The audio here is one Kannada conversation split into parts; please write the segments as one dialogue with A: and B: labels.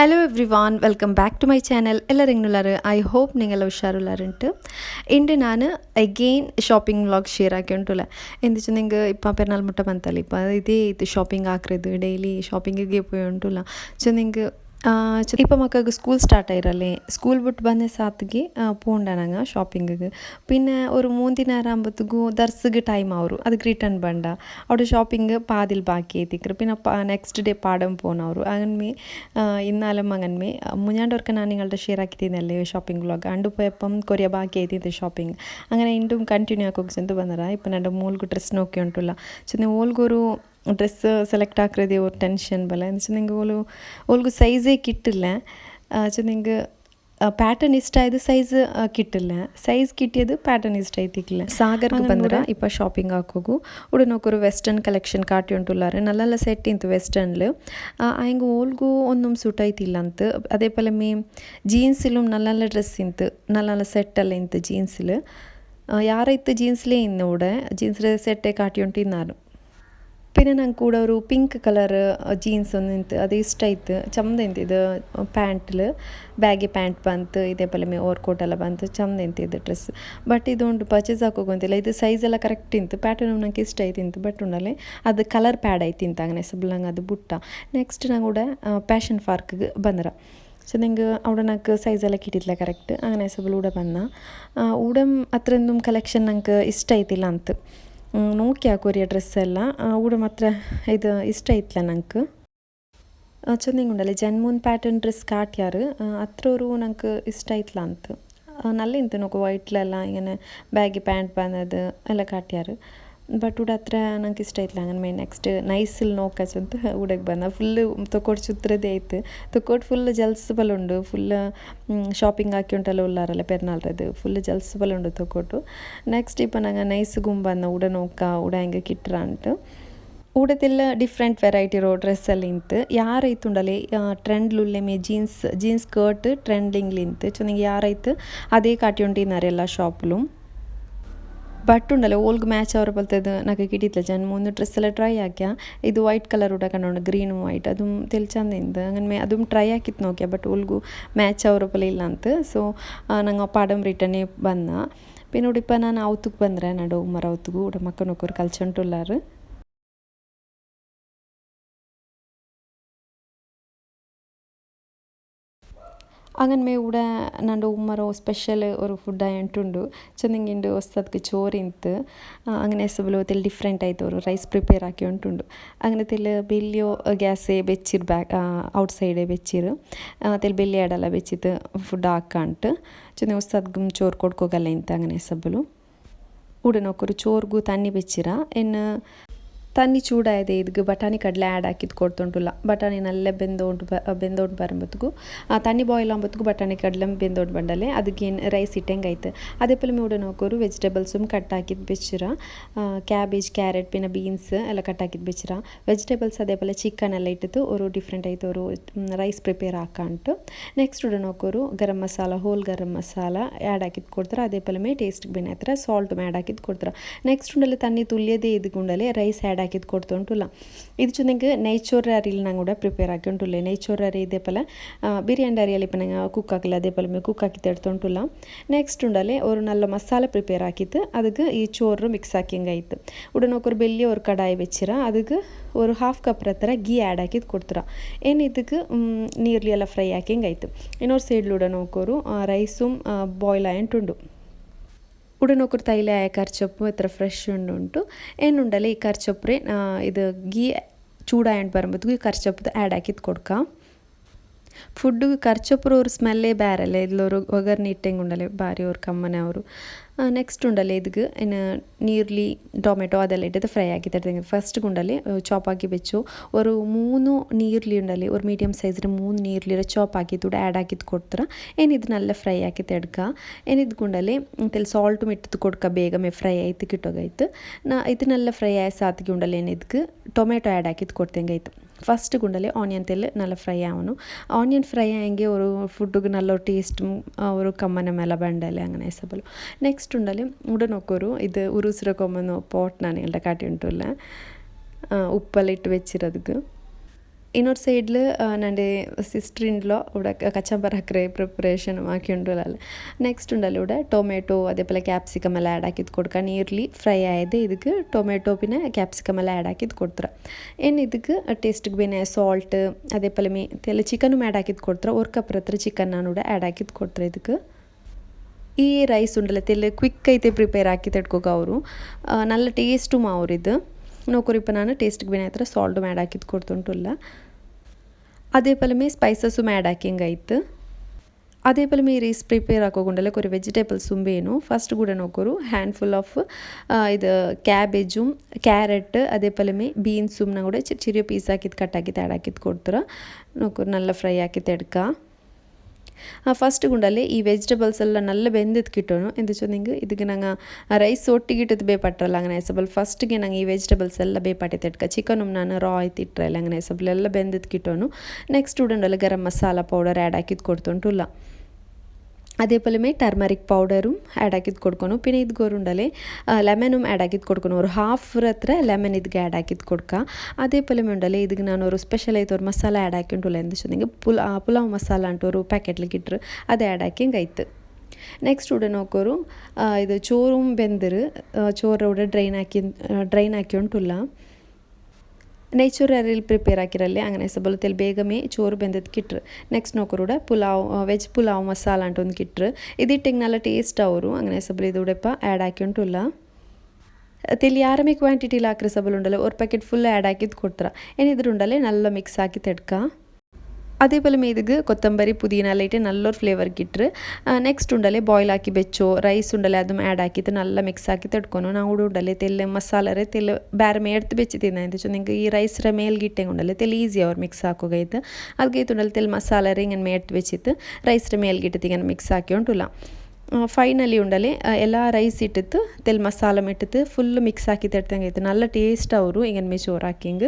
A: hello everyone welcome back to my channel എല്ലാവരും ಐ ಹೋಪ್ ನಿಂಗೆಲ್ಲ ಹುಷಾರುಲ್ಲಾರಂಟು ಇಂಡು ನಾನು ಅಗೇನ್ ಶಾಪಿಂಗ್ ವ್ಲಾಗ್ ಶೇರ್ ಆಗಿ ಉಂಟುಲ್ಲ ಎಂದಿಚ್ಚು ನಿಂಗೆ ಇಪ್ಪ ಪೆರ್ನಾಲ್ ಮುಟ್ಟ ಬಂತಲ್ಲ ಇಪ್ಪ ಇದೇ ಇತ್ತು ಶಾಪಿಂಗ್ ಹಾಕ್ರದು ಡೈಲಿ ಶಾಪಿಂಗಿಗೆ ಪೋಯಿ ಉಂಟುಲ್ಲ ಸೊ ನಿಂಗೆ இப்போ മക്കൾക്ക് സ്കൂൾ സ്റ്റാർട്ട് ആയിരല്ലേ? സ്കൂൾ വിട്ട് വന്ന ಸಾತ್ಗೆ പോകണ്ടാണ് ನಂಗೆ പിന്നെ ഒരു ಒಂದು ಮೂರು ದಿನ ಆರಂಭತ್ತಿಗೂ ದರ್ಸಿಗೆ ಟೈಮ್ ಅವರು ಅದಕ್ಕೆ അവിടെ ഷോപ്പിംഗ് പാതിൽ ബാക്കി എത്തിക്കർ പിന്നെ നെക്സ്റ്റ് ഡേ പാടം പോണവർ അങ്ങനെ ഇന്നാലും അങ്ങനെ മുഞ്ഞാണ്ടവർക്ക് ഞാൻ നിങ്ങളുടെ ഷെയർ ആക്കി തന്നല്ലേ ഷോപ്പിംഗ് ബ്ലോഗ് അണ്ട് പോയപ്പം കൊറിയ ബാക്കി എത്തിയത് ഷോപ്പിംഗ് അങ്ങനെ ഇണ്ടും കണ്ടിന്യൂ ആക്കോക്ക് ചെന്ന് ಬಂದರ ഇപ്പം എന്റെ മോൾക്ക് ഡ്രസ് നോക്കി ഉണ്ടല്ല ചെന്ന് ഓൾക്കൊരു ಡ್ರೆಸ್ ಸೆಲೆಕ್ಟ್ ಹಾಕ್ರದೆ ಅವ್ರು ಟೆನ್ಷನ್ ಬಲ ಅಂಚೆ ನಿಂಗೆ ಓಲು ಓಲ್ಗು ಸೈಜೇ ಕಿಟ್ಟಿಲ್ಲ ಆಚೆ ನಿಂಗೆ ಪ್ಯಾಟರ್ನ್ ಇಷ್ಟ ಆಯ್ದು ಸೈಜ್ ಕಿಟ್ಟಿಲ್ಲ ಸೈಜ್ ಕಿಟ್ಟಿಯದು ಪ್ಯಾಟರ್ನ್ ಇಷ್ಟ ಆಯ್ತಿಕ್ಕಿಲ್ಲ ಸಾಗರ್ಗೆ ಬಂದ್ರೆ ಇಪ್ಪ ಶಾಪಿಂಗ್ ಹಾಕೋಗು ಉಡ ನೋಕರು ವೆಸ್ಟರ್ನ್ ಕಲೆಕ್ಷನ್ ಕಾಟಿ ಉಂಟುಲ್ಲಾರೆ ನಲ್ಲೆಲ್ಲ ಸೆಟ್ ಇಂತು ವೆಸ್ಟರ್ನ್ಲು ಆಯ್ಗೆ ಓಲ್ಗು ಒಂದೊಂದು ಸೂಟ್ ಐತಿಲ್ಲ ಅಂತ ಅದೇ ಪಲ ಮೇ ಜೀನ್ಸಿಲು ನಲ್ಲೆಲ್ಲ ಡ್ರೆಸ್ ಇಂತು ನಲ್ಲೆಲ್ಲ ಸೆಟ್ ಎಲ್ಲ ಇಂತು ಜೀನ್ಸಿಲು ಯಾರೈತು ಜೀನ್ಸ್ಲೇ ಇನ್ನು ಉಡ ಜೀನ್ಸ್ ಸೆಟ್ಟೆ ಕಾಟಿ ಉಂಟು ಇನ್ನಾರು പിന്നെ ನಂಗೆ ಕೂಡ ಅವರು ಪಿಂಕ್ ಕಲರ್ ಜೀನ್ಸ್ ಒಂದು ನಿಂತು ಅದು ಇಷ್ಟ ಆಯ್ತು ಚಂದ ಇದು ಪ್ಯಾಂಟ್ಲು ಬ್ಯಾಗಿ ಪ್ಯಾಂಟ್ ಬಂತು ಇದೇ ಪಲೆ ಮೇ ಓವರ್ ಕೋಟ್ ಎಲ್ಲ ಬಂತು ಚಂದ ಇದು ಡ್ರೆಸ್ ಬಟ್ ಇದು ಉಂಟು ಪರ್ಚೇಸ್ ಹಾಕೋಗಂತಿಲ್ಲ ಇದು ಸೈಜ್ ಎಲ್ಲ ಕರೆಕ್ಟ್ ಇಂತು ಪ್ಯಾಟರ್ನ್ ನಂಗೆ ಇಷ್ಟ ಆಯ್ತಿಂತು ಬಟ್ ಉಂಡಲೆ ಅದು ಕಲರ್ ಪ್ಯಾಡ್ ಆಯ್ತಿಂತ അങ്ങനെ ನಂಗೆ ಅದು ಬುಟ್ಟ ನೆಕ್ಸ್ಟ್ ನಂಗೆ ಕೂಡ ಪ್ಯಾಷನ್ ಪಾರ್ಕ್ಗೆ ಬಂದ್ರ ಸೊ ನಂಗೆ അവിടെ ನನಗೆ ಸೈಜ್ ಎಲ್ಲ ಕಿಟ್ಟಿದ್ಲ ಕರೆಕ್ಟ್ അങ്ങനെ ಸಬಲ್ ಊಡ ಬಂದ ಊಡಂ ಅತ್ರೊಂದು ಕಲೆಕ್ಷನ್ ನಂಗೆ ಇಷ್ಟ ಕೊರಿಯ ಡ್ರೆಸ್ ಎಲ್ಲ. ಊಡ ಮಾತ್ರ ಇದು ಇಷ್ಟ ಇತ್ತಲ ನಂಗೆ? ಚಂದಿಂಗ್ ಉಂಡಲ್ಲ ಜನ್ಮೂನ್ ಪ್ಯಾಟರ್ನ್ ಡ್ರೆಸ್ ಕಾಟ್ಯಾರು ಅತ್ರವರು ನಂಗೆ ಇಷ್ಟ ಆಯ್ತಲ ಅಂತ. ನಲ್ಲ ಇಂತು ನೋಕು ವೈಟ್ಲೆಲ್ಲ ಇಂಗನೆ ಬ್ಯಾಗಿ ಪ್ಯಾಂಟ್ ಬಂದದು ಎಲ್ಲ ಕಾಟ್ಯಾರು ಬಟ್ ಉಡ ಹತ್ರ ನಂಗೆ ಇಷ್ಟ ಆಯ್ತಲ್ಲ ಹಂಗನ್ ಮೇ ನೆಕ್ಸ್ಟ್ ನೈಸಿಲ್ ನೋಕಚ್ಚಂತ ಉಡಕ್ಕೆ ಬಂದ. ಫುಲ್ ತೊಕೊಟ್ಟು ಸುತ್ತರದೇ ಆಯ್ತು ತೊಕೊಟ್ಟು ಫುಲ್ ಜಲ್ಸ್ ಉಂಡು. ಫುಲ್ ಶಾಪಿಂಗ್ ಹಾಕಿ ಉಂಟಲ್ಲ ಉಳ್ಳಾರಲ್ಲ ಪೆರ್ನಾಲ್ರದ್ದು ಫುಲ್ ಜಲ್ಸ್ ಉಂಡು ತೊಕೊಟ್ಟು ನೆಕ್ಸ್ಟ್ ಇಪ್ಪ ನಂಗೆ ನೈಸ್ ಗುಂಬಂದ ಉಡ ನೋಕ ಉಡ ಹೆಂಗೆ ಕಿಟ್ರ ಅಂಟು ಊಡದೆಲ್ಲ ಡಿಫ್ರೆಂಟ್ ವೆರೈಟಿ ಇರೋ ಡ್ರೆಸ್ಸಲ್ಲಿ ಇಂತು ಯಾರೈತುಂಡಲೆ ಟ್ರೆಂಡ್ಲುಲ್ಲೆ ಮೇ ಜೀನ್ಸ್ ಜೀನ್ಸ್ ಸ್ಕರ್ಟ್ ಟ್ರೆಂಡಿಂಗ್ಲಿಂತು ಚೊನಿಗೆ ಯಾರೈತು ಅದೇ ಕಾಟಿ ಉಂಟಿನಾರೆಲ್ಲ ಶಾಪ್ಲು ബട്ടുണ്ടല്ലോ ഓൾക്ക് മാച്ച് ആവാറ് പോലത്തേത് നമുക്ക് കിട്ടിയിട്ടില്ല ഞാൻ മൂന്ന് ഡ്രസ്സെല്ലാം ട്രൈ ആക്കിയ ഇത് വൈറ്റ് കളർ ഉടാക്കണോണ്ട് ഗ്രീനും വൈറ്റ് അതും തെളിച്ചാന്തിಂದ അങ്ങനെ അതും ട്രൈ ആക്കിತ್ತು നോക്കിയ ಬಟ್ ಒಲ್ಗೂ ಮ್ಯಾಚ್ ಅವರ ಪಲ ಇಲ್ಲ ಅಂತ ಸೊ ನಂಗೆ ಪಾಡಮ್ ರಿಟರ್ನೇ ಬಂದ പിന്നെ ഉടിപ്പ ഞാൻ ഔത്തുക്ക് ബന്ധരാനാട് ഉമ്മർ ഔത്തുക്ക് ഇവിടെ മക്കനൊക്കെ ഒരു കൽച്ചണ്ടിട്ടുള്ളാറ് അങ്ങനെ ഇവിട നണ്ട ഉമ്മറോ സ്പെഷ്യൽ ഒരു ഫുഡ് ആയിട്ടുണ്ട്. ചെന്നിങ്ങിന്റെ ഒസ്തത്ക്ക് ചോറിന്ത് അങ്ങനെ സ്വലോത്തിൽ ഡിഫറെന്റ് ആയിട്ട് ഒരു റൈസ് പ്രിപ്പയർ ആക്കി ഉണ്ടുണ്ട് അങ്ങനത്തിൽ ബില്ലിയോ ഗ്യാസ് വെച്ചിർ ബാക്ക് ഔട്ട് സൈഡ് വെച്ചിർ അതിൽ ബില്ലിയടല വെച്ചിട്ട് ഫുഡ് ആക്കാണ്ട് ചെന്നി ഒസ്തത്ക്കും ചോറ് കൊടുക്കുക അല്ലേ അങ്ങനെ സബലു ഉടനൊക്കെ ഒരു ചോറുകു തന്നി വെച്ചിരാ. എന്ന് ತನ್ನಿ ಚೂಡಾಯಿದೆ ಇದಕ್ಕೆ ಬಟಾಣಿ ಕಡಲೆ ಆ್ಯಡ್ ಹಾಕಿದ್ದು ಕೊಡ್ತುಂಟುಲ್ಲ. ಬಟಾಣಿ ನಲ್ಲೆ ಬೆಂದೋಂಡು ಬ ಬೆಂದೋಂಡು ಬರಂಬತ್ತಿಗೂ ತಣ್ಣಿ ಬಾಯ್ಲ್ ಆಂಬತ್ತಿಗೂ ಬಟಾಣಿ ಕಡಲೆ ಬೆಂದೋಂಡು ಬಂಡಲೆ. ಅದಕ್ಕೇನು ರೈಸ್ ಇಟ್ಟಂಗೆ ಅದೇ ಪಲ್ಲ ಮೂಡ ನೋಕೋರು ವೆಜಿಟೇಬಲ್ಸುಮ್ ಕಟ್ ಹಾಕಿದ್ದು ಬೆಚ್ಚಿರ. ಕ್ಯಾಬೇಜ್ ಕ್ಯಾರೆಟ್ ಪಿನ ಬೀನ್ಸ್ ಎಲ್ಲ ಕಟ್ ಹಾಕಿದ್ದು ಬೆಚ್ಚಿರ. ವೆಜಿಟೇಬಲ್ಸ್ ಅದೇ ಪಲ್ಲ ಚಿಕನ್ ಎಲ್ಲ ಇಟ್ಟಿದ್ದು ಅವರು ಡಿಫ್ರೆಂಟ್ ಆಯ್ತು. ಅವರು ರೈಸ್ ಪ್ರಿಪೇರ್ ಹಾಕಂಟು. ನೆಕ್ಸ್ಟ್ ಉಡ ನೋಕೋರು ಗರಂ ಮಸಾಲ ಹೋಲ್ ಗರಂ ಮಸಾಲ ಆ್ಯಡ್ ಹಾಕಿದ್ದು ಕೊಡ್ತಾರೆ. ಅದೇ ಪಲ್ಲ ಮೇ ಟೇಸ್ಟ್ಗೆ ಬೇನೆ ಹತ್ರ ಸಾಲ್ಟ್ ಆ್ಯಡ್ ಹಾಕಿದ್ದು ಕೊಡ್ತಾರೆ. ನೆಕ್ಸ್ಟ್ ಉಂಡಲ್ಲಿ ತನ್ನಿ ತುಲ್ಯದೇ ಇದ್ಗುಂಡಲೆ ರೈಸ್ ಆ್ಯಡ್ ഉണ്ടാക്കി കൊടുത്തോണ്ടുള്ള. ഇത് ചെന്നെങ്കിൽ നെയ്ച്ചോറ് അരിയിൽ ഞങ്ങൾ കൂടെ പ്രിപ്പയർ ആക്കിയോണ്ടുള്ളത് നെയ്ച്ചോറ് അരി ഇതേപോലെ ബിരിയാണി അരിയാലും ഇപ്പം ഞങ്ങൾ കുക്കാക്കില്ല അതേപോലെ കുക്കാക്കി എടുത്തോണ്ടുള്ള. നെക്സ്റ്റ് ഉണ്ടല്ലേ ഒരു നല്ല മസാല പ്രിപ്പയർ ആക്കിയിട്ട് അതക്ക് ഈ ചോറ് മിക്സ് ആക്കിയും കഴിത്ത്. ഉടനൊക്കെ ഒരു വലിയ ഒരു കടായി വെച്ചിറ അതക്ക് ഒരു ഹാഫ് കപ്പ് എത്ര ഗീ ആഡ് ആക്കി കൊടുത്തിറ ഇനി ഇതക്ക് നീർലി എല്ലാം ഫ്രൈ ആക്കിയും കഴിത്ത്. ഇനോ സൈഡിലൂടെ നോക്കൊരു റൈസും ബോയിലായിട്ടുണ്ട് ಆಯಂಟುಂಡು ಉಡನೊಕ್ಕರು ತೈಲ ಕರ್ಚೊಪ್ಪು ಇತ್ರ ಫ್ರೆಶ್ ಉಂಡು ಏನುಂಡಲ್ಲ ಈ ಕರ್ಚೊಪ್ರೆ ಇದು ಗೀ ಚೂಡಾಯಂಡ್ ಬರಂಬತ್ತಿಗೂ ಈ ಕರ್ಚೊಪ್ಪದು ಆ್ಯಡ್ ಹಾಕಿದ್ ಕೊಡ್ಕ. ಫುಡ್ಡುಗೆ ಖರ್ಚೊಪ್ಪರು ಅವ್ರ ಸ್ಮೆಲ್ಲೇ ಬೇರಲ್ಲ ಇದ್ಲವರು ಒಗರ್ನ ಇಟ್ಟಂಗೆ ಉಂಡಲೆ ಬಾರಿ ಅವ್ರ ಕಮ್ಮನೆ ಅವರು ನೆಕ್ಸ್ಟ್ ಉಂಡಲೆ ಇದಕ್ಕೆ ಏನು ನೀರ್ಲಿ ಟೊಮೆಟೊ ಅದೆಲ್ಲ ಇಟ್ಟಿದ್ದು ಫ್ರೈ ಆಗಿ ತಡ್ದಂಗೆ ಫಸ್ಟ್ ಗುಂಡಲ್ಲಿ ಚಾಪ್ ಆಗಿ ಬೆಚ್ಚು ಅವರು ಮೂನು ನೀರ್ಲಿ ಉಂಡಲ್ಲಿ ಅವ್ರು ಮೀಡಿಯಮ್ ಸೈಜ್ರ ಮೂನು ನೀರ್ಲಿರೋ ಚಾಪ್ ಹಾಕಿದ್ದು ಆ್ಯಡ್ ಹಾಕಿದ್ದು ಕೊಡ್ತಾರೆ ಏನಿದು ನಲ್ಲ ಫ್ರೈ ಹಾಕಿ ತಡ್ಕ ಏನಿದ್ ಗುಂಡಲ್ಲಿ ತೆಲ್ ಸಾಲ್ಟ್ ಮಿಟ್ಟದು ಕೊಡ್ಕ ಬೇಗ ಮೇ ಫ್ರೈ ಆಯ್ತು ಕಿಟ್ಟೋಗಾಯ್ತು ನಾ ಇದನ್ನೆಲ್ಲ ಫ್ರೈ ಆಯ್ತು ಸಾತಿಗೆ ಉಂಡಲೆ ಏನಿದ್ಕೆ ಟೊಮೆಟೊ ಆ್ಯಡ್ ಹಾಕಿದ್ದು ಕೊಡ್ತಂಗೆ ಆಯ್ತು ಫಸ್ಟ್ ಗುಂಡಲೆ ಆನಿಯನ್ ತೆಲ್ ನಲ್ಲ ಫ್ರೈ ಆವನು ಆನಿಯನ್ ಆನಿಯನ್ ഫ്രൈ ആയെങ്കിൽ ഒരു ഫുഡ് നല്ല ടേസ്റ്റും ഒരു കമ്മന മേല വേണ്ടല്ലേ അങ്ങനെ ಸಬಲು ನೆಕ್ಸ್ಟ್ ಉಂಡಲ್ಲಿ ഉടനൊക്കൊരു ഇത് ഉരുസിറക്കൊമ്പെന്ന് പോട്ട് നാണങ്ങളുടെ കാട്ടി ഉണ്ടല്ലേ ഉപ്പലിട്ട് വെച്ചിരതുക്ക് ಇನ್ನೊಂದು ಸೈಡ್ಲ ನಂದು ಸಿಸ್ಟ್ರಿ ಇಂಡ್ಲೋ ಇವಡ ಕಚಂಬರ್ ಹಾಕ್ರೆ ಪ್ರಿಪರೇಷನ್ ಮಾಕಿ ಉಂಡಲ್ಲ ನೆಕ್ಸ್ಟ್ ಉಂಡಲ್ಲ ಟೊಮೆಟೊ ಅದೇ ಪಲ್ಲ ಕ್ಯಾಪ್ಸಿಕಮ್ ಎಲ್ಲ ಆಡ್ ಹಾಕಿದ್ ಕೊಡ್ಕ ನೀರ್ಲಿ ಫ್ರೈ ಆಯ್ದೆ. ಇದಕ್ಕೆ ಟೊಮೆಟೊ ಪಿನ ಕ್ಯಾಪ್ಸಿಕಮ್ ಎಲ್ಲ ಆಡ್ ಹಾಕಿದ್ ಕೊಡ್ತ್ರು. ಏನು ಇದಕ್ಕೆ ಟೇಸ್ಟಿಗೆ ಬೇನೆ ಸಾಲ್ಟ್ ಅದೇ ಪಲ್ಲ ಮೀ ಎಲ್ಲ ಚಿಕನ್ ಆ್ಯಡ್ ಹಾಕಿದ್ ಕೊಡ್ತಾರ. ಒರ್ ಕಪ್ ಹತ್ರ ಚಿಕನ್ ನಾನು ಕೂಡ ಆ್ಯಡ್ ಹಾಕಿದ್ ಕೊಡ್ತಾರೆ ಇದಕ್ಕೆ ಈ ರೈಸ್ ಉಂಡಲ್ಲ ತೆಲ್ಲ ಕ್ವಿಕ್ ಐತೆ ಪ್ರಿಪೇರ್ ಹಾಕಿ ತಡ್ಕೋಕೆ ಅವರು. ನಲ್ಲ ಟೇಸ್ಟು ಮಾ ಅವ್ರಿದ್ದು ನೋಕೋರಿ ಇಪ್ಪ ನಾನು ಟೇಸ್ಟ್ಗೆ ಬೇನೆ ಹತ್ರ ಸಾಲ್ಟು ಮ್ಯಾಡ್ ಹಾಕಿದ್ದು ಕೊಡ್ತುಂಟುಲ್ಲ ಅದೇ ಪಲಮೆ ಸ್ಪೈಸಸ್ಸು ಮ್ಯಾಡ್ ಹಾಕಿಂಗಾಯ್ತು ಅದೇ ಪಲಮೆ ರೀಸ್ ಪ್ರಿಪೇರ್ ಹಾಕೋಗೊಂಡಲ್ಲ ಕೊರಿ ವೆಜಿಟೇಬಲ್ಸ್ ತುಂಬೇನು ಫಸ್ಟ್ ಕೂಡ ನೋಕೋರು ಹ್ಯಾಂಡ್ ಫುಲ್ ಆಫ್ ಇದು ಕ್ಯಾಬೇಜು ಕ್ಯಾರೆಟ್ ಅದೇ ಪಲಮೆ ಬೀನ್ಸ್ ಸುಮ್ಮನೆ ಕೂಡ ಚಿರಿ ಪೀಸ್ ಹಾಕಿದ್ದು ಕಟ್ ಹಾಕಿದ್ದು ಆ್ಯಡ್ ಹಾಕಿದ್ದು ಕೊಡ್ತಾರೆ ನೋಕೋರು ನಲ್ಲ ಫ್ರೈ ಹಾಕಿದ್ದು ಎಡ್ಕ ಫಸ್ಟ್ ಗುಂಡಲ್ಲಿ ಈ ವೆಜಿಟೇಬಲ್ಸ್ ಎಲ್ಲ ನಲ್ಲ ಬೆಂದಿದ್ಕಿಟ್ಟೋನು ಎಂದು ಚೊಂದಿಂಗು ಇದಕ್ಕೆ ನಂಗೆ ರೈಸ್ ಒಟ್ಟಿಗಿಟ್ಟದ್ದು ಬೇಪಾಟ್ರಲ್ಲ ಅಂಗನ ಹೆಸಬಲ್ ಫಸ್ಟ್ಗೆ ನಂಗೆ ಈ ವೆಜಿಟೇಬಲ್ಸ್ ಎಲ್ಲ ಬೇಪಾಟಿ ತಟ್ಕ ಚಿಕನು ನಾನು ರಾ ಆಯ್ತು ಇಟ್ಟರಲ್ಲ ಅಂಗನ ಹೆಸಬಲ್ ಎಲ್ಲ ಬೆಂದಿದ್ಕಿಟ್ಟೋನು ನೆಕ್ಸ್ಟ್ ಉಡಂಡಲ್ಲಿ ಗರಂ ಮಸಾಲ ಪೌಡರ್ ಆ್ಯಡ್ ಹಾಕಿದ್ದು ಕೊಡ್ತೊಂಟುಲ್ಲ അതേപോലെ ಟರ್ಮರಿಕ್ ಪೌಡರು ಆ್ಯಡ್ ಆಗಿದ್ದು ಕೊಡ್ಕೊನು ಪಿನ ಇದು ಗೋರುಂಡಲೆ ಲೆಮನು ಆ್ಯಡ್ ಆಗಿದ್ದು ಕೊಡ್ಕೊನು ಅವ್ರು ಹಾಫ್ ಹತ್ರ ಲೆಮನ್ ಇದಕ್ಕೆ ಆ್ಯಡ್ ಆಗಿದ್ದು ಕೊಡ್ಕ അതേപോലെ ഉണ്ടല്ലേ ഇതിക്ക് ഞാൻ ഒരു സ്പെഷ്യൽ ആയിട്ട് ഒരു മസാല ആഡ് ആക്കിയിട്ടുള്ള എന്താ വെച്ചിട്ടുണ്ടെങ്കിൽ പുലാ പുലാവ് മസാല അണ്ട് ഒരു പാക്കറ്റിലേക്ക് ഇട്ട് അത് ആഡ് ആക്കിയും കഴിത്ത് ನೆಕ್ಸ್ಟ್ ಉಡೆ ನೋಕೋರು ಇದು ಚೋರು ಬೆಂದಿರು ಚೋರ ಉಡೆ ಡ್ರೈನ್ ಹಾಕಿ ಡ್ರೈನ್ ಹಾಕಿ ಉಂಟುಲ್ಲ നെയ് ചോറ് അരയിൽ പ്രിപ്പയർ ആക്കിരല്ലേ അങ്ങനെ സബലത്തിൽ ബേഗമേ ചോറ് ബന്ധത്തിൽ കിട്ടു നെക്സ്റ്റ് നോക്കറൂടെ പുലാവ് വെജ് പുലാവ് മസാല ഒന്ന് കിട്ടു ഇതിട്ടിങ് നല്ല ടേസ്റ്റ് ആവും അങ്ങനെ സബൽ ഇതോടെ ഇപ്പോൾ ആഡ് ആക്കിയിട്ടില്ല തെലിയാറമി ക്വാണ്ടിറ്റിയിൽ ആക്കിയ സബൽ ഉണ്ടല്ലോ ഒരു പാക്കറ്റ് ഫുൾ ആഡ് ആക്കി കൊടുത്തറ ഇനി ഇതിലുണ്ടല്ലേ നല്ല മിക്സ് ആക്കി തെടുക്കാം. അതേപോലെ മേതുക്ക് കൊത്തമ്പരി പുതിയനാലായിട്ട് നല്ലൊരു ഫ്ലേവർ കിട്ടർ നെക്സ്റ്റ് ഉണ്ടല്ലേ ബോയിലാക്കി വെച്ചോ റൈസ് ഉണ്ടല്ലേ അതും ആഡ് ആക്കിയിട്ട് നല്ല മിക്സ് ആക്കി തെടുക്കണോ? ഞാൻ കൂടെ ഉണ്ടല്ലേ തെല്ല് മസാലരെ തെല്ല് ബാരമേ എടുത്ത് വെച്ച് തിന്നാൻ. വെച്ചാൽ നിങ്ങൾക്ക് ഈ റൈസ് മേൽ കിട്ടേ കൊണ്ടല്ലേ തെല്ല് ഈസി ആവും മിക്സ് ആക്കുക ഇത്. അത് കേട്ടുണ്ടല്ലേ തെല്ല് മസാലരെ ഇങ്ങനെ മേട്ട് വെച്ചിട്ട് റൈസിന്റെ മേൽ കിട്ടിയിട്ട് ഇങ്ങനെ മിക്സ് ആക്കിയോണ്ടുള്ള ಫೈನಲಿ ಉಂಡಲೆ ಎಲ್ಲ ರೈಸ್ ಇಟ್ಟಿತ್ತು, ತೆಲ್ ಮಸಾಲ ಇಟ್ಟಿತ್ತು ಫುಲ್ ಮಿಕ್ಸ್ ಹಾಕಿ ತೆಡ್ತಂಗೈತೆ ನಲ್ಲ ಟೇಸ್ಟ್ ಅವರು ಈಗ ಮೀ ಚೋರು ಹಾಕಿಂಗ್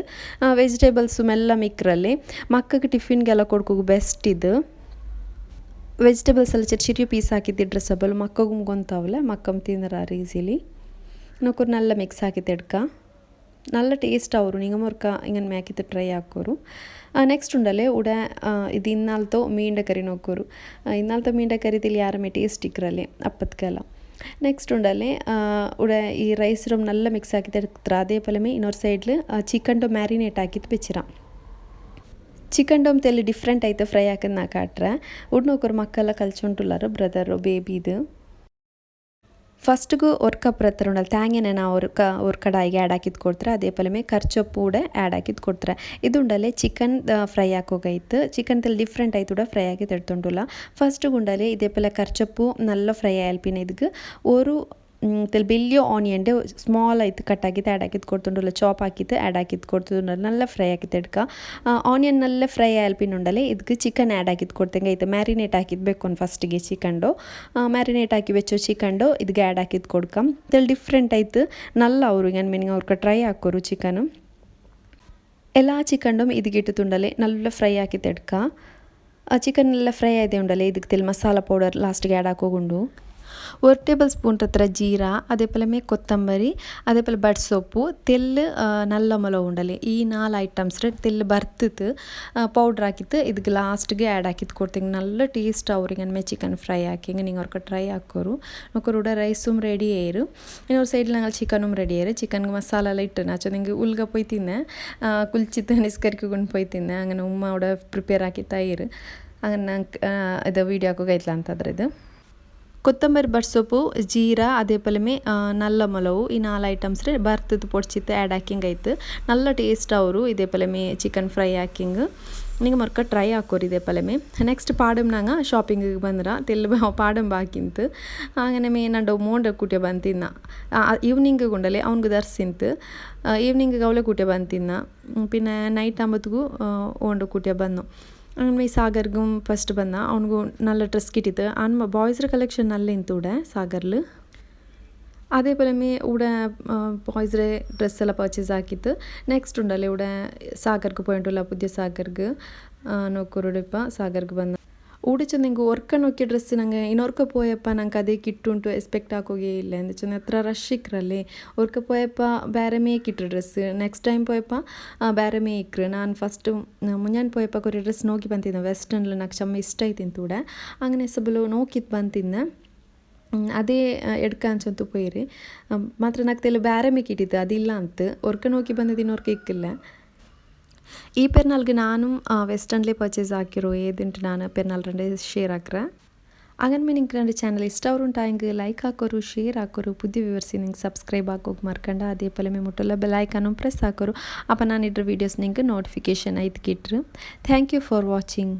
A: ವೆಜಿಟೇಬಲ್ಸು ಮೆಲ್ಲ ಮಿಕ್ರಲ್ಲಿ ಮಕ್ಕಳಿಗೆ ಟಿಫಿನ್ಗೆಲ್ಲ ಕೊಡ್ಕೋ ಬೆಸ್ಟ್ ಇದು. ವೆಜಿಟೇಬಲ್ಸ್ ಎಲ್ಲ ಚಿರಿ ಪೀಸ್ ಹಾಕಿದ್ದಿಡ್ರೆ ಸಬಲ್ ಮಕ್ಕಗೂ ಗೊಂತಾವಲ್ಲ ಮಕ್ಕಮ್ ತಿಂದ್ರ ಈಸಿಲಿ ನೂಕರು ನಲ್ಲ ಮಿಕ್ಸ್ ಹಾಕಿ ತೆಡ್ಕ. നല്ല ടേസ്റ്റ് ആവും. നിങ്ങമർക്ക് ഇങ്ങനെ മേക്കിത്ത് ട്രൈ ನೆಕ್ಸ್ಟ್ ಉಂಡಲೆ ഉണ്ടല്ലേ? ഇവിടെ ഇത് ഇന്നാളത്തോ മീൻ്റെ കറി നോക്കോരു ഇന്നാളത്തെ മീൻ്റെ കറി ഇതിൽ യാരമേ ടേസ്റ്റ് ഇക്കറല്ലേ അപ്പത്കല ನೆಕ್ಸ್ಟ್ ಉಂಡಲೆ ಉಡೆ ಈ ರೈಸ್ ರೂಮ್ ನಲ್ಲ ಮಿಕ್ಸ್ ಹಾಕಿದ್ದು ಎಡ್ತಾರೆ ಅದೇ ಪಲಮೆ ಇನ್ನೊಂದು ಚಿಕನ್ ಚಿಕನ್ಡು ಮ್ಯಾರಿನೇಟ್ ಹಾಕಿದ್ದು ಬೆಚ್ಚಿರ ಚಿಕನ್ ಡೊಮ್ ತೆಲ್ಲಿ ಡಿಫ್ರೆಂಟ್ ಆಯ್ತು ಫ್ರೈ ಹಾಕಿದ್ ನಾ ಕಾಟ್ರೆ ಉಡ್ನೊಕ್ಕರು ಮಕ್ಕಳ ಕಲ್ಚೊಂಟುಲ್ಲಾರ ಬ್ರದರು ಬೇಬಿದು ഫസ്റ്റ്ഗൂ ഒരു കപ്പ് റത്തറുണ്ടല്ല തേങ്ങനെ ആ ഒരു ക ഒരു കടായിക ആഡ് ആക്കി കൊടുത്തത്. അതേപോലെ കർച്ചപ്പ് കൂടെ ആഡ് ആക്കി കൊടുത്തത്. ഇതുണ്ടല്ലേ ചിക്കൻ ഫ്രൈ ആക്കുക ചിക്കൻ ചിക്കനത്തിൽ ഡിഫറെന്റ് ആയിട്ട് ഫ്രൈ ആക്കി എടുത്തോണ്ടല്ല ഫസ്റ്റ് കൊണ്ടാലേ ഇതേപോലെ കർച്ചപ്പൂ നല്ല ഫ്രൈ ആയാൽ പിന്നെ ഇത് ഒരു ತಿಲ್ ಬಿಲ್ಯೋ ಆನಿಯನ್ಡೆ ಸ್ಮಾಲ್ ಆಯ್ತು ಕಟ್ ಆಗಿತ್ತು ಆ್ಯಡ್ ಆಗಿದ್ದು ಕೊಡ್ತುಂಡುಲ್ಲ ಚಾಪ್ ಹಾಕಿತ್ತು ಆ್ಯಡ್ ಹಾಕಿದ್ದು ಕೊಡ್ತುಂಡು ನಲ್ಲ ಫ್ರೈ ಆಗಿತ್ತು ಎಡ್ಕ ಆನಿಯನ್ ನಲ್ಲ ಫ್ರೈ ಆಲ್ಪಿನುಂಡಲೆ ಇದಕ್ಕೆ ಚಿಕನ್ ಆ್ಯಡ್ ಹಾಕಿದ್ದು ಕೊಡ್ತಂಗೆ ಆಯ್ತು ಮ್ಯಾರಿನೇಟ್ ಹಾಕಿದ್ಬೇಕು ಒಂದು ಫಸ್ಟಿಗೆ ಚಿಕನ್ಡು ಮ್ಯಾರಿನೇಟ್ ಹಾಕಿ ವೆಚ್ಚು ಚಿಕನ್ಡು ಇದಕ್ಕೆ ಆ್ಯಡ್ ಹಾಕಿದ್ದು ಕೊಡ್ಕ. ತಿಲ್ ಡಿಫ್ರೆಂಟ್ ಆಯ್ತು. ನಲ್ಲ ಅವರು ಏನು ಮೀನಿಂಗ್ ಅವ್ರಿಗೆ ಟ್ರೈ ಹಾಕೋರು ಚಿಕನ್ ಎಲ್ಲ ಚಿಕನ್ಡು ಇದಕ್ಕಿಟ್ಟು ತುಂಡಲೆ ನಲ್ಲ ಫ್ರೈ ಹಾಕಿದ್ದು ಎಡ್ಕ ಚಿಕನ್ ಎಲ್ಲ ಫ್ರೈ ಆಯಿತು ಉಂಡಲೆ ಇದಕ್ಕೆ ತಿಳಿ ಮಸಾಲ ಪೌಡರ್ ಲಾಸ್ಟ್ಗೆ ಆ್ಯಡ್ ಹಾಕೋಗುಂಡು. ஒரு ಟೇಬಲ್ ಸ್ಪೂನ್ ಹತ್ರ ಜೀರಾ ಅದೇ ಪಲಮೆ ಕೊತ್ತಂಬರಿ ಅದೇ ಪಲ ಬಡ್ ಸೊಪ್ಪು ತೆಲ್ಲು ನಲ್ಲ ಮೊಲ ಉಂಡಲೆ ಈ ನಾಲ್ ಐಟಮ್ಸ್ ರೆಡ್ ತೆಲ್ಲು ಬರ್ತಿತ್ತು ಪೌಡ್ರ್ ಹಾಕಿತ್ತು ಇದಕ್ಕೆ ಲಾಸ್ಟ್ಗೆ ಆ್ಯಡ್ ಹಾಕಿತ್ತು ಕೊಡ್ತೀನಿ ನಲ್ಲ ಟೇಸ್ಟ್ ಅವ್ರಿಗೆ ಅನ್ಮೆ ಚಿಕನ್ ಫ್ರೈ ಹಾಕಿಂಗ ನೀವು ಅವ್ರಿಗೆ ಟ್ರೈ ಹಾಕೋರು ನೋಕೋರೂಡ ರೈಸುಮ್ ರೆಡಿ ಏರು ಇನ್ನೊಂದು ಸೈಡಿൽ ഞങ്ങൾ ചിക്കനും റെഡി ആയി ചിക്കൻ മസാല എല്ലാം ഇട്ടു അച്ഛൻ നിങ്ങൾ ഉൽക പോയി തിന്നെ കുളിച്ചിട്ട് നിസ്കരിക്ക് കൊണ്ട് പോയി തിന്നെ അങ്ങനെ ഉമ്മ അവിടെ പ്രിപ്പയർ ആക്കി തൈര് അങ്ങനെ ഇത് വീഡിയോ ആക്കുക ഇല്ല ഇത് ಕೊತ್ತಂಬರಿ ಬಸ್ ಸೋಪ್ಪು ಜೀರಾ, ಅದೇ ಪೋಲೆ ನಲ್ಲ ಮೊಲವು, ಈ ನಾಲ್ಕು ಐಟಮ್ಸ್ ರೇ ಬರ್ತದ್ ಪೊಡ್ಚಿತ್ತು ಆಡ್ ಹಾಕಿಂಗ್ ಐತು നല്ല ಟೇಸ್ಟ್ ಆವರು ಇದೇ ಪೋಲೆ ಚಿಕನ್ ಫ್ರೈ ಹಾಕಿಂಗ್. ನಿಂಗೆ ಮರಕ ಟ್ರೈ ಆಕೊರಿ ಇದೇ ಪೊಲೆ ನೆಕ್ಸ್ಟ್ ಪಾಡಮ್ ನಂಗೆ ಷಾಪಿಂಗ್ ಬಂದ್ರೆ ತೆಲ್ಲ ಅವ ಪಾಡಂಬ ಆಕಿಂತ್ ಹಾಗೆ ಮೆ ನಂಡು ಮೋಂಡ ಕುಟಿಯ ಬಂದು ತಿನ್ನ ಈವ್ನಿಂಗ್ ಗುಂಡಲ್ಲೇ ಅವ್ನ್ಗೆ ದರ್ಸಿಂತ್. ಈವ್ನಿಂಗ್ ಅವಲೆ ಕುಟಿಯ ಬಂತಿನ್ನ ಪಿನ್ನ ನೈಟ್ ಆಂಬತ್ಗು ಓಂಡ ಕೂಟಿಯ ಬಂದು അങ്ങനെ ಸಾಗರ್ಗೂ ಫಸ್ಟ್ ಬಂದ ಅವನಿಗೂ ನಲ್ಲ ಡ್ರೆಸ್ ಕಿಟ್ಟಿತ್ತು ಅನ್ಮ ಬಾಯ್ಸ್ರ ಕಲೆಕ್ಷನ್ ನಲ್ಲ ಇಂತು ಉಡ ಸಾಗರ್ಲು അതേപോലെ മേ ഇവിടെ ബോയ്സിലെ ഡ്രസ്സെല്ലാം പർച്ചേസ് ആക്കിയിട്ട് നെക്സ്റ്റ് ഉണ്ടല്ലേ ഇവിടെ സാഗർക്ക് പോയിട്ടുള്ള പുതിയ സാഗർക്ക് നോക്കൂരോട് ഇപ്പം സാഗർക്ക് വന്ന് ಓಡಿಚ ನಂಗೆ ಒರ್ಕೊಂಡು ಹೋಗಿ ಡ್ರೆಸ್ ನಂಗೆ ಇನ್ನೊರ್ಕ ಪೋಯಪ್ಪ ನಂಗೆ ಅದೇ ಕಿಟ್ಟು ಉಂಟು ಎಕ್ಸ್ಪೆಕ್ಟ್ ಆಗೋಗೇ ಇಲ್ಲ ಎಂದು ಚೆಂದ ಹತ್ರ ರಶ್ ಇಕ್ರಲ್ಲೇ ಒರ್ಕ ಪೋಯಪ್ಪ ಬೇರೆ ಮೇಕಿಟ್ರು ಡ್ರೆಸ್ ನೆಕ್ಸ್ಟ್ ಟೈಮ್ ಪೋಯಪ್ಪ ಬೇರೆ ಮೇಕ್ರು ನಾನು ಫಸ್ಟ್ ಮುಂಜಾನೆ ಪೋಯಪ್ಪ ಕೊರಿ ಡ್ರೆಸ್ ನೋಗಿ ಬಂತಿದ್ದೆ ವೆಸ್ಟರ್ನ್ಲ ನಂಗೆ ಚಮ್ಮ ಇಷ್ಟ ಆಯ್ತಿನ ತೂಡ ಹಂಗನೆ ಸಬಲು ನೋಕಿತ್ತು ಬಂತಿದ್ದೆ ಅದೇ ಎಡ್ಕ ಅನ್ಸಂತೂ ಪೋಯಿರಿ ಮಾತ್ರ ನಾಕ್ತೆಲ್ಲ ಬೇರೆ ಮೇಕಿಟ್ಟಿದ್ದು ಅದಿಲ್ಲ ಅಂತ ಒರ್ಕ ನೋಕಿ ಬಂದಿದ್ದೀನಿ ಅವ್ರಿಗೆ ಇಕ್ಕಿಲ್ಲ ಈ ಪೆರ್ನಾಲ್ಗೆ ನಾನು ವೆಸ್ಟರ್ನ್ಲೇ ಪರ್ಚೇಸ್ ಹಾಕಿರೋ ಏದುಂಟು ನಾನು ಪೆರ್ನಾಲ್ ರಂಡೆ ಶೇರ್ ಹಾಕ್ರೆ അങ്ങനെ ನಿಂಗೆ ನನ್ನ ಚಾನಲ್ ಇಷ್ಟ ಅವ್ರುಂಟ ಹಿಂಗೆ ಲೈಕ್ ಹಾಕೋರು ಶೇರ್ ಹಾಕೋರು ಪುದ್ದಿ ವಿವರಿಸಿ ನಿಂಗೆ ಸಬ್ಸ್ಕ್ರೈಬ್ ಹಾಕೋಕೆ ಮರ್ಕಂಡ ಅದೇ ಪಲೆ ಮೇ ಮುಟ್ಟಲ್ಲ ಬೆಲ್ ಐಕಾನು ಪ್ರೆಸ್ ಹಾಕೋರು ಅಪ್ಪ ನಾನು ಇಡ್ರ ವೀಡಿಯೋಸ್ ನಿಂಗೆ ನೋಟಿಫಿಕೇಷನ್ ಐದು ಕಿಟ್ರು ಥ್ಯಾಂಕ್ ಯು ಫಾರ್ ವಾಚಿಂಗ್